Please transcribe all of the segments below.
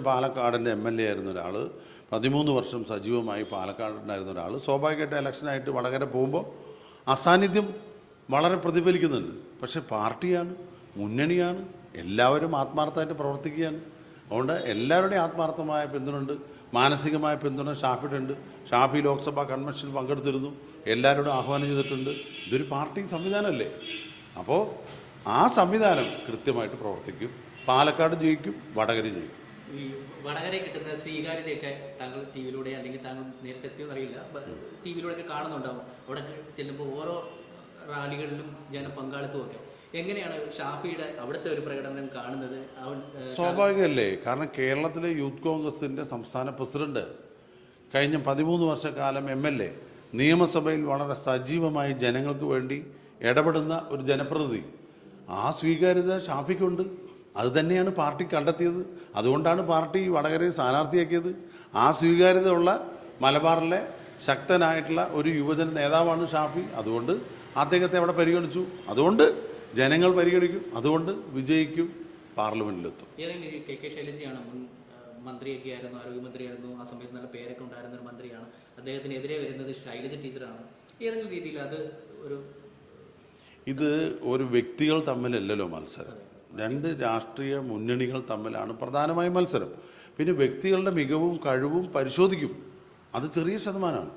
പാലക്കാടിന്റെ M L A ആയിരുന്ന ഒരാൾ പതിമൂന്ന് വർഷം സജീവമായി പാലക്കാടുണ്ടായിരുന്ന ഒരാൾ സ്വാഭാവികമായിട്ട് ഇലക്ഷനായിട്ട് വടകര പോകുമ്പോൾ അസാന്നിധ്യം വളരെ പ്രതിഫലിക്കുന്നുണ്ട്. പക്ഷേ പാർട്ടിയാണ് മുന്നണിയാണ് എല്ലാവരും ആത്മാർത്ഥമായിട്ട് പ്രവർത്തിക്കുകയാണ്. അതുകൊണ്ട് എല്ലാവരുടെയും ആത്മാർത്ഥമായ പിന്തുണയുണ്ട് മാനസികമായ പിന്തുണ ഷാഫിയുണ്ട് ഷാഫി ലോക്സഭാ കൺവെൻഷനിൽ പങ്കെടുത്തിരുന്നു എല്ലാവരോടും ആഹ്വാനം ചെയ്തിട്ടുണ്ട്. ഇതൊരു പാർട്ടി സംവിധാനമല്ലേ? അപ്പോൾ ആ സംവിധാനം കൃത്യമായിട്ട് പ്രവർത്തിക്കും. പാലക്കാട് ജയിക്കും വടകര ജയിക്കും. ഈ കിട്ടുന്ന സ്വീകാര്യതയൊക്കെ താങ്കൾ ടി വിയിലൂടെ അല്ലെങ്കിൽ താങ്കൾ നേരിട്ടെത്തിയോ അറിയില്ല. ടി വിയിലൂടെയൊക്കെ കാണുന്നുണ്ടാവും. അവിടെ ചെല്ലുമ്പോൾ ഓരോ റാലികളിലും ജനപങ്കാളിത്തവും പങ്കാളിത്തമൊക്കെ എങ്ങനെയാണ് ഷാഫിയുടെ അവിടുത്തെ ഒരു പ്രകടനം കാണുന്നത്? സ്വാഭാവികമല്ലേ? കാരണം കേരളത്തിലെ യൂത്ത് കോൺഗ്രസിന്റെ സംസ്ഥാന പ്രസിഡന്റ് കഴിഞ്ഞ പതിമൂന്ന് വർഷക്കാലം എം എൽ എ നിയമസഭയിൽ വളരെ സജീവമായി ജനങ്ങൾക്ക് വേണ്ടി ഇടപെടുന്ന ഒരു ജനപ്രതിനിധി. ആ സ്വീകാര്യത ഷാഫിക്കുണ്ട്. അത് തന്നെയാണ് പാർട്ടി കണ്ടെത്തിയത്. അതുകൊണ്ടാണ് പാർട്ടി വടകരയെ സ്ഥാനാർത്ഥിയാക്കിയത്. ആ സ്വീകാര്യതയുള്ള മലബാറിലെ ശക്തനായിട്ടുള്ള ഒരു യുവജന നേതാവാണ് ഷാഫി. അതുകൊണ്ട് അദ്ദേഹത്തെ അവിടെ പരിഗണിച്ചു. അതുകൊണ്ട് ജനങ്ങൾ പരിഗണിക്കും. അതുകൊണ്ട് വിജയിക്കും പാർലമെന്റിലെത്തും. കെ കെ ശൈലജയാണ് മുൻ മന്ത്രിയൊക്കെ ആയിരുന്നു ആരോഗ്യമന്ത്രിയായിരുന്നു. ആ സമയത്ത് നല്ല പേരൊക്കെ ഉണ്ടായിരുന്ന ഒരു മന്ത്രിയാണ്. അദ്ദേഹത്തിനെതിരെ വരുന്നത് ശൈലജ ടീച്ചറാണ്. ഏതെങ്കിലും രീതിയിൽ അത് ഒരു ഇത് ഒരു വ്യക്തികൾ തമ്മിലല്ലല്ലോ മത്സരം. രണ്ട് രാഷ്ട്രീയ മുന്നണികൾ തമ്മിലാണ് പ്രധാനമായും മത്സരം. പിന്നെ വ്യക്തികളുടെ മികവും കഴിവും പരിശോധിക്കും. അത് ചെറിയ ശതമാനമാണ്.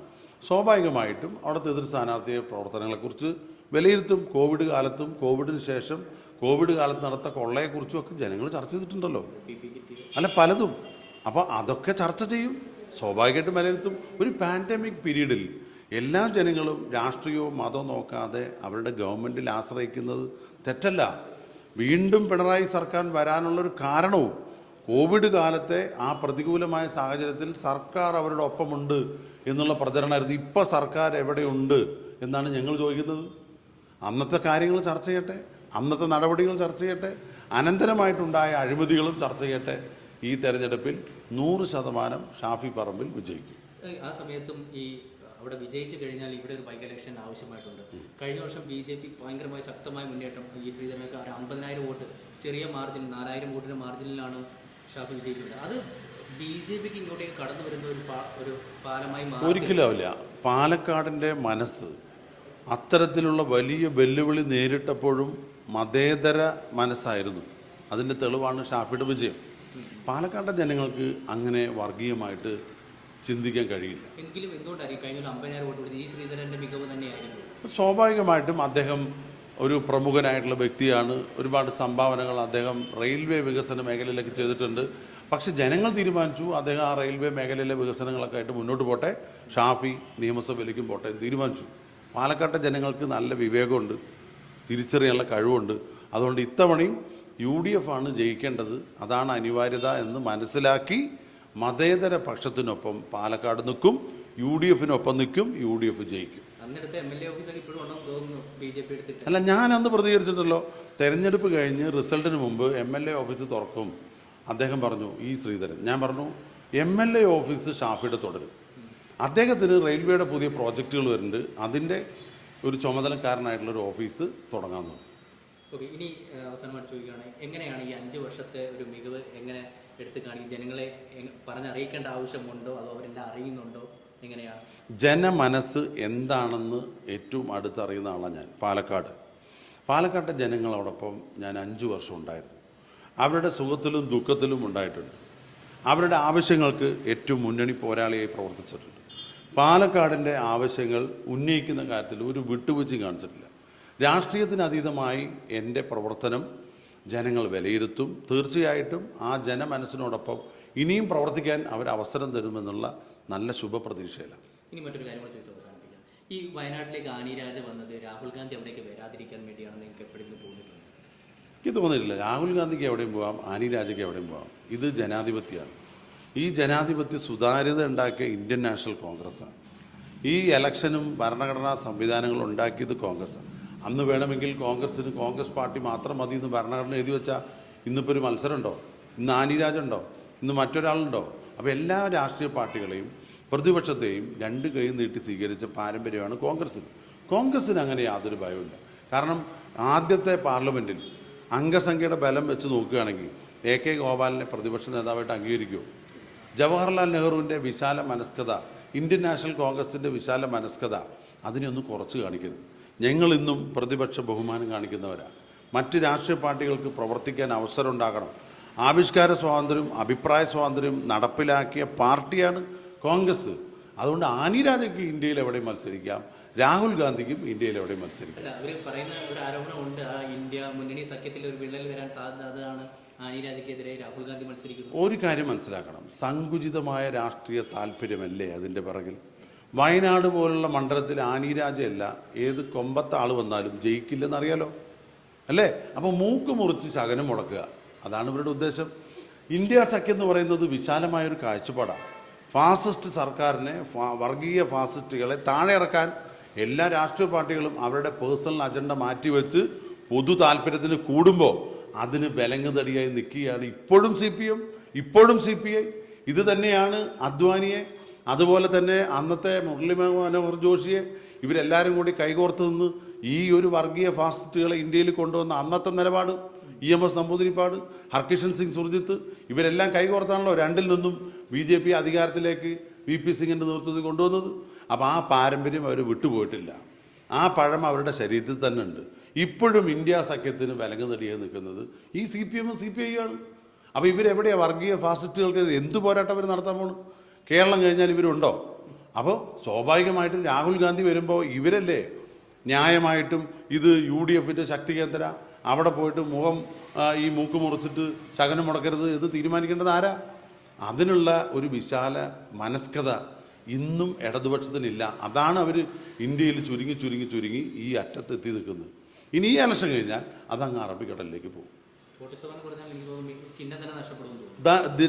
സ്വാഭാവികമായിട്ടും അവിടുത്തെ എതിർ സ്ഥാനാർത്ഥിയെ പ്രവർത്തനങ്ങളെക്കുറിച്ച് വിലയിരുത്തും. കോവിഡ് കാലത്തും കോവിഡിന് ശേഷം കോവിഡ് കാലത്ത് നടത്ത കൊള്ളയെക്കുറിച്ചും ഒക്കെ ജനങ്ങൾ ചർച്ച ചെയ്തിട്ടുണ്ടല്ലോ. അല്ല പലതും. അപ്പോൾ അതൊക്കെ ചർച്ച ചെയ്യും. സ്വാഭാവികമായിട്ടും വിലയിരുത്തും. ഒരു പാൻഡമിക് പീരീഡിൽ എല്ലാ ജനങ്ങളും രാഷ്ട്രീയവും മതവും നോക്കാതെ അവരുടെ ഗവൺമെന്റിൽ ആശ്രയിക്കുന്നത് തെറ്റല്ല. വീണ്ടും പിണറായി സർക്കാർ വരാനുള്ളൊരു കാരണവും കോവിഡ് കാലത്തെ ആ പ്രതികൂലമായ സാഹചര്യത്തിൽ സർക്കാർ അവരുടെ ഒപ്പമുണ്ട് എന്നുള്ള പ്രചരണമായിരുന്നു ഇപ്പോൾ സർക്കാർ എവിടെയുണ്ട് എന്നാണ് ഞങ്ങൾ ചോദിക്കുന്നത്. അന്നത്തെ കാര്യങ്ങൾ ചർച്ച ചെയ്യട്ടെ അന്നത്തെ നടപടികൾ ചർച്ച ചെയ്യട്ടെ അനന്തരമായിട്ടുണ്ടായ അഴിമതികളും ചർച്ച ചെയ്യട്ടെ. ഈ തെരഞ്ഞെടുപ്പിൽ നൂറ് ശതമാനം ഷാഫി പറമ്പിൽ വിജയിക്കും. ആ സമയത്തും ഈ അവിടെ വിജയിച്ചു കഴിഞ്ഞാൽ ഇവിടെ ഒരു ബൈക്ക് ഇലക്ഷൻ ആവശ്യമായിട്ടുണ്ട്. കഴിഞ്ഞ വർഷം ബി ജെ പി ഭയങ്കരമായ ശക്തമായ മുന്നേറ്റം. ഈ ശ്രീധരനൊക്കെ ഒരു അമ്പതിനായിരം വോട്ട് ചെറിയ മാർജിൻ നാലായിരം വോട്ടിന്റെ മാർജിനിലാണ് ഷാഫി വിജയിക്കുന്നത്. അത് ബി ജെ പിക്ക് ഇങ്ങോട്ടേക്ക് കടന്നു വരുന്ന ഒരു ഒരു പാലമായി മാറി ഒരിക്കലും ആവില്ല പാലക്കാടിന്റെ മനസ്സ് അത്തരത്തിലുള്ള വലിയ വെല്ലുവിളി നേരിട്ടപ്പോഴും മതേതര മനസ്സായിരുന്നു. അതിന്റെ തെളിവാണ് ഷാഫിയുടെ വിജയം. പാലക്കാട്ടെ ജനങ്ങൾക്ക് അങ്ങനെ വർഗീയമായിട്ട് ചിന്തിക്കാൻ കഴിയില്ല. എങ്കിലും എന്തുകൊണ്ടായിരിക്കും കഴിഞ്ഞ ഒരു അമ്പതിനായിരം വോട്ട് കൊടുത്ത് ഈ മികവ് സ്വാഭാവികമായിട്ടും അദ്ദേഹം ഒരു പ്രമുഖനായിട്ടുള്ള വ്യക്തിയാണ്. ഒരുപാട് സംഭാവനകൾ അദ്ദേഹം റെയിൽവേ വികസന മേഖലയിലേക്ക് ചെയ്തിട്ടുണ്ട്. പക്ഷെ ജനങ്ങൾ തീരുമാനിച്ചു അദ്ദേഹം ആ റെയിൽവേ മേഖലയിലെ വികസനങ്ങളൊക്കെ ആയിട്ട് മുന്നോട്ട് പോട്ടെ. ഷാഫി നിയമസഭയിലേക്കും പോട്ടെ തീരുമാനിച്ചു. പാലക്കാട്ടെ ജനങ്ങൾക്ക് നല്ല വിവേകമുണ്ട്. തിരിച്ചറിയാനുള്ള കഴിവുണ്ട്. അതുകൊണ്ട് ഇത്തവണയും യു ഡി എഫ് ആണ് ജയിക്കേണ്ടത്. അതാണ് അനിവാര്യത എന്ന് മനസ്സിലാക്കി മതേതര പക്ഷത്തിനൊപ്പം പാലക്കാട് നിൽക്കും യു ഡി എഫിനൊപ്പം നിൽക്കും യു ഡി എഫ് ജയിക്കും അല്ല ഞാൻ അന്ന് പ്രതികരിച്ചിട്ടുണ്ടല്ലോ തെരഞ്ഞെടുപ്പ് കഴിഞ്ഞ് റിസൾട്ടിന് മുമ്പ് എം എൽ എ ഓഫീസ് തുറക്കും. അദ്ദേഹം പറഞ്ഞു ഈ ശ്രീധരൻ ഞാൻ പറഞ്ഞു എം എൽ എ ഓഫീസ് ഷാഫിയുടെ തുടരും. അദ്ദേഹത്തിന് റെയിൽവേയുടെ പുതിയ പ്രോജക്റ്റുകൾ വരുന്നുണ്ട്. അതിന്റെ ഒരു ചുമതലക്കാരനായിട്ടുള്ള ഒരു ഓഫീസ് തുടങ്ങാമെന്ന് ഓക്കെ ഇനി അവസാനമായിട്ട് ചോദിക്കുകയാണ് എങ്ങനെയാണ് ഈ അഞ്ച് വർഷത്തെ ഒരു മികവ് എങ്ങനെ എടുത്തു കാണിക്കും. ജനങ്ങളെ പറഞ്ഞറിയിക്കേണ്ട ആവശ്യമുണ്ടോ? അതോ അവരെല്ലാം അറിയുന്നുണ്ടോ? എങ്ങനെയാണ് ജനമനസ്സ് എന്താണെന്ന് ഏറ്റവും അടുത്തറിയുന്ന ആളാണ് ഞാൻ പാലക്കാട്. പാലക്കാട്ടെ ജനങ്ങളോടൊപ്പം ഞാൻ അഞ്ച് വർഷം ഉണ്ടായിരുന്നു. അവരുടെ സുഖത്തിലും ദുഃഖത്തിലും ഉണ്ടായിട്ടുണ്ട്. അവരുടെ ആവശ്യങ്ങൾക്ക് ഏറ്റവും മുന്നണി പോരാളിയായി പ്രവർത്തിച്ചിട്ടുണ്ട്. പാലക്കാടിന്റെ ആവശ്യങ്ങൾ ഉന്നയിക്കുന്ന കാര്യത്തിൽ ഒരു വിട്ടുവീഴ്ചയും കാണിച്ചിട്ടില്ല. രാഷ്ട്രീയത്തിന് അതീതമായി എന്റെ പ്രവർത്തനം ജനങ്ങൾ വിലയിരുത്തും. തീർച്ചയായിട്ടും ആ ജനമനസ്സിനോടൊപ്പം ഇനിയും പ്രവർത്തിക്കാൻ അവർ അവസരം തരുമെന്നുള്ള നല്ല ശുഭപ്രതീക്ഷയിലാണ്. ഇനി മറ്റൊരു കാര്യം കൂടെ ചോദിച്ച് അവസാനിപ്പിക്കാം. ഈ വയനാട്ടിലെ ആനിരാജ വന്നത് രാഹുൽ ഗാന്ധി അവിടേക്ക് വരാതിരിക്കാൻ വേണ്ടിയാണ് നിങ്ങൾക്ക് എപ്പോഴും തോന്നിയിട്ടുണ്ട്? എനിക്ക് തോന്നിയിട്ടില്ല. രാഹുൽ ഗാന്ധിക്ക് എവിടെയും പോകാം ആനി രാജയ്ക്ക് എവിടെയും പോകാം ഇത് ജനാധിപത്യമാണ്. ഈ ജനാധിപത്യ സുതാര്യത ഉണ്ടാക്കിയ ഇന്ത്യൻ നാഷണൽ കോൺഗ്രസ്സാണ്. ഈ ഇലക്ഷനും ഭരണഘടനാ സംവിധാനങ്ങളും ഉണ്ടാക്കിയത് കോൺഗ്രസ്സാണ്. അന്ന് വേണമെങ്കിൽ കോൺഗ്രസ്സിന് കോൺഗ്രസ് പാർട്ടി മാത്രം മതി എന്ന് ഭരണഘടന എഴുതി വെച്ചാൽ ഇന്നിപ്പോൾ ഒരു മത്സരമുണ്ടോ? ഇന്ന് ആനിരാജുണ്ടോ ഇന്ന് മറ്റൊരാളുണ്ടോ? അപ്പോൾ എല്ലാ രാഷ്ട്രീയ പാർട്ടികളെയും പ്രതിപക്ഷത്തെയും രണ്ട് കൈ നീട്ടി സ്വീകരിച്ച പാരമ്പര്യമാണ് കോൺഗ്രസ്സിന്. കോൺഗ്രസ്സിന് അങ്ങനെ യാതൊരു ഭയവുമില്ല. കാരണം ആദ്യത്തെ പാർലമെന്റിൽ അംഗസംഖ്യയുടെ ബലം വെച്ച് നോക്കുകയാണെങ്കിൽ എ കെ ഗോപാലിനെ പ്രതിപക്ഷ നേതാവായിട്ട് അംഗീകരിക്കുമോ ജവഹർലാൽ നെഹ്റുവിന്റെ വിശാല മനസ്കത ഇന്ത്യൻ നാഷണൽ കോൺഗ്രസിന്റെ വിശാല മനസ്കത അതിനെയൊന്നും കുറച്ച് കാണിക്കരുത്. ഞങ്ങൾ ഇന്നും പ്രതിപക്ഷ ബഹുമാനം കാണിക്കുന്നവരാണ് മറ്റ് രാഷ്ട്രീയ പാർട്ടികൾക്ക് പ്രവർത്തിക്കാൻ അവസരം ഉണ്ടാകണം ആവിഷ്കാര സ്വാതന്ത്ര്യം അഭിപ്രായ സ്വാതന്ത്ര്യം നടപ്പിലാക്കിയ പാർട്ടിയാണ് കോൺഗ്രസ്. അതുകൊണ്ട് ആനി രാജയ്ക്ക് ഇന്ത്യയിൽ എവിടെ മത്സരിക്കാം? രാഹുൽ ഗാന്ധിക്കും ഇന്ത്യയിൽ എവിടെ മത്സരിക്കാം? അവർ പറയുന്ന ഒരു ആരോപണം ഉണ്ട്. ആ ഇന്ത്യ മുന്നണി സഖ്യത്തിൽ ഒരു വിള്ളൽ വരാൻ സാധ്യത അതാണ് മത്സരിക്കുന്നു ഒരു കാര്യം മനസ്സിലാക്കണം. സങ്കുചിതമായ രാഷ്ട്രീയ താല്പര്യമല്ലേ അതിന്റെ പിറകിൽ? വയനാട് പോലുള്ള മണ്ഡലത്തിൽ ആനിരാജയല്ല ഏത് കൊമ്പത്തെ ആൾ വന്നാലും ജയിക്കില്ലെന്നറിയാലോ? അല്ലേ? അപ്പോൾ മൂക്ക് മുറിച്ച് ശകനം മുടക്കുക. അതാണ് ഇവരുടെ ഉദ്ദേശം. ഇന്ത്യ സഖ്യം എന്ന് പറയുന്നത് വിശാലമായൊരു കാഴ്ചപ്പാടാണ് ഫാസിസ്റ്റ് സർക്കാരിനെ വർഗീയ ഫാസിസ്റ്റുകളെ താഴെ ഇറക്കാൻ എല്ലാ രാഷ്ട്രീയ പാർട്ടികളും അവരുടെ പേഴ്സണൽ അജണ്ട മാറ്റിവെച്ച് പൊതു താല്പര്യത്തിന് കൂടുമ്പോൾ അതിന് വിലങ്ങുതടിയായി നിൽക്കുകയാണ് ഇപ്പോഴും സി പി എം ഇപ്പോഴും സി പി ഐ. ഇത് തന്നെയാണ് അദ്വാനിയെ അതുപോലെ തന്നെ അന്നത്തെ മുരളി മനോഹർ ജോഷിയെ ഇവരെല്ലാവരും കൂടി കൈകോർത്ത് നിന്ന് ഈ ഒരു വർഗീയ ഫാസിസ്റ്റുകളെ ഇന്ത്യയിൽ കൊണ്ടുവന്ന അന്നത്തെ നിലപാട് E M S Namboodiripad Harkishan Singh Surjeet ഇവരെല്ലാം കൈകോർത്താണല്ലോ രണ്ടിൽ നിന്നും ബി ജെ പി അധികാരത്തിലേക്ക് വി പി സിംഗിന്റെ നേതൃത്വത്തിൽ കൊണ്ടുവന്നത്. അപ്പോൾ ആ പാരമ്പര്യം അവർ വിട്ടുപോയിട്ടില്ല. ആ പഴം അവരുടെ ശരീരത്തിൽ തന്നെ ഉണ്ട്. ഇപ്പോഴും ഇന്ത്യ സഖ്യത്തിന് വിലങ്ങ് നെടിയായി നിൽക്കുന്നത് ഈ സി പി എമ്മും സി പി ഐ ആണ്. അപ്പോൾ ഇവരെവിടെയാണ് വർഗീയ ഫാസിസ്റ്റുകൾക്ക് എന്ത് പോരാട്ടം അവർ നടത്താൻ പോണു കേരളം കഴിഞ്ഞാൽ ഇവരുണ്ടോ? അപ്പോൾ സ്വാഭാവികമായിട്ടും രാഹുൽ ഗാന്ധി വരുമ്പോൾ ഇവരല്ലേ ന്യായമായിട്ടും ഇത് യു ഡി എഫിന്റെ ശക്തി കേന്ദ്ര അവിടെ പോയിട്ട് മുഖം ഈ മൂക്ക് മുറിച്ചിട്ട് ശകനം മുടക്കരുത് എന്ന് തീരുമാനിക്കേണ്ടത് ആരാ? അതിനുള്ള ഒരു വിശാല മനസ്കത ഇന്നും ഇടതുപക്ഷത്തിനില്ല. അതാണ് അവർ ഇന്ത്യയിൽ ചുരുങ്ങി ചുരുങ്ങി ചുരുങ്ങി ഈ അറ്റത്തെത്തി നിൽക്കുന്നത്. ഇനി ഈ ഇലക്ഷൻ കഴിഞ്ഞാൽ അതങ്ങ് അറബിക്കടലിലേക്ക് പോകും.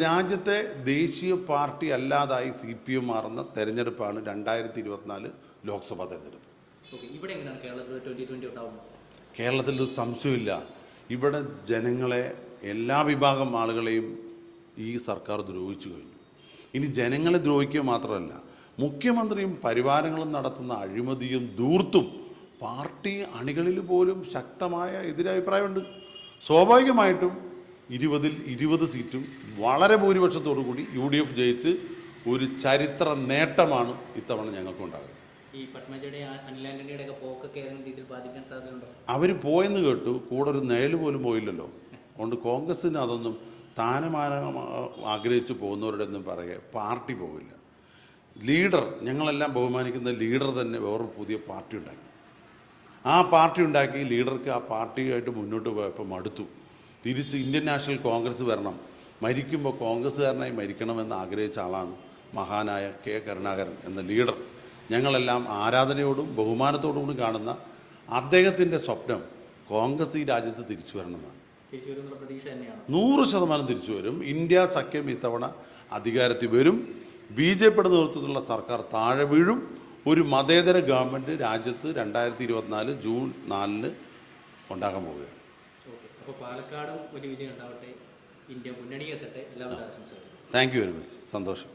രാജ്യത്തെ ദേശീയ പാർട്ടി അല്ലാതായി സി പി എം മാറുന്ന തെരഞ്ഞെടുപ്പാണ് രണ്ടായിരത്തി ഇരുപത്തിനാല് ലോക്സഭാ തെരഞ്ഞെടുപ്പ്. കേരളത്തിൽ സംശയമില്ല. ഇവിടെ ജനങ്ങളെ എല്ലാ വിഭാഗം ആളുകളെയും ഈ സർക്കാർ ദ്രോഹിച്ചു കഴിഞ്ഞു. ഇനി ജനങ്ങളെ ദ്രോഹിക്കുക മാത്രമല്ല മുഖ്യമന്ത്രിയും പരിവാരങ്ങളും നടത്തുന്ന അഴിമതിയും ദൂർത്തും പാർട്ടി അണികളിൽ പോലും ശക്തമായ എതിരഭിപ്രായമുണ്ട്. സ്വാഭാവികമായിട്ടും ഇരുപതിൽ ഇരുപത് സീറ്റും വളരെ ഭൂരിപക്ഷത്തോടു കൂടി യു ഡി എഫ് ജയിച്ച് ഒരു ചരിത്ര നേട്ടമാണ് ഇത്തവണ സാധ്യതയുണ്ടോ? അവർ പോയെന്ന് കേട്ടു കൂടെ ഒരു നയൽ പോലും പോയില്ലല്ലോ. അതുകൊണ്ട് കോൺഗ്രസ്സിന് അതൊന്നും സ്ഥാനമാന ആഗ്രഹിച്ച് പോകുന്നവരുടെ ഒന്നും പറയുക പാർട്ടി പോകില്ല ലീഡർ ഞങ്ങളെല്ലാം ബഹുമാനിക്കുന്ന ലീഡർ തന്നെ വേറൊരു പുതിയ പാർട്ടി ഉണ്ടാക്കി. ആ പാർട്ടി ഉണ്ടാക്കി ലീഡർക്ക് ആ പാർട്ടിയായിട്ട് മുന്നോട്ട് പോയപ്പോൾ മടുത്തു. തിരിച്ച് ഇന്ത്യൻ നാഷണൽ കോൺഗ്രസ് വരണം. മരിക്കുമ്പോൾ കോൺഗ്രസ്സുകാരനായി മരിക്കണമെന്ന് ആഗ്രഹിച്ച ആളാണ് മഹാനായ കെ കരുണാകരൻ എന്ന ലീഡർ. ഞങ്ങളെല്ലാം ആരാധനയോടും ബഹുമാനത്തോടും കൂടി കാണുന്ന അദ്ദേഹത്തിന്റെ സ്വപ്നം കോൺഗ്രസ് ഈ രാജ്യത്ത് തിരിച്ചു വരണമെന്നാണ്. നൂറ് ശതമാനം തിരിച്ചു വരും. ഇന്ത്യ സഖ്യം ഇത്തവണ അധികാരത്തിൽ വരും. ബി ജെ പിയുടെ നേതൃത്വത്തിലുള്ള സർക്കാർ താഴെ വീഴും. ഒരു മതേതര ഗവൺമെന്റ് രാജ്യത്ത് രണ്ടായിരത്തി ഇരുപത്തിനാല് ജൂൺ നാലിന് ഉണ്ടാകാൻ പോവുകയാണ്. അപ്പോൾ പാലക്കാടും ഒരു വിജയം ഉണ്ടാവട്ടെ? ഇന്ത്യ മുന്നണിക്ക് എത്തട്ടെ എല്ലാവരും താങ്ക് യു വെരി മച്ച് സന്തോഷം.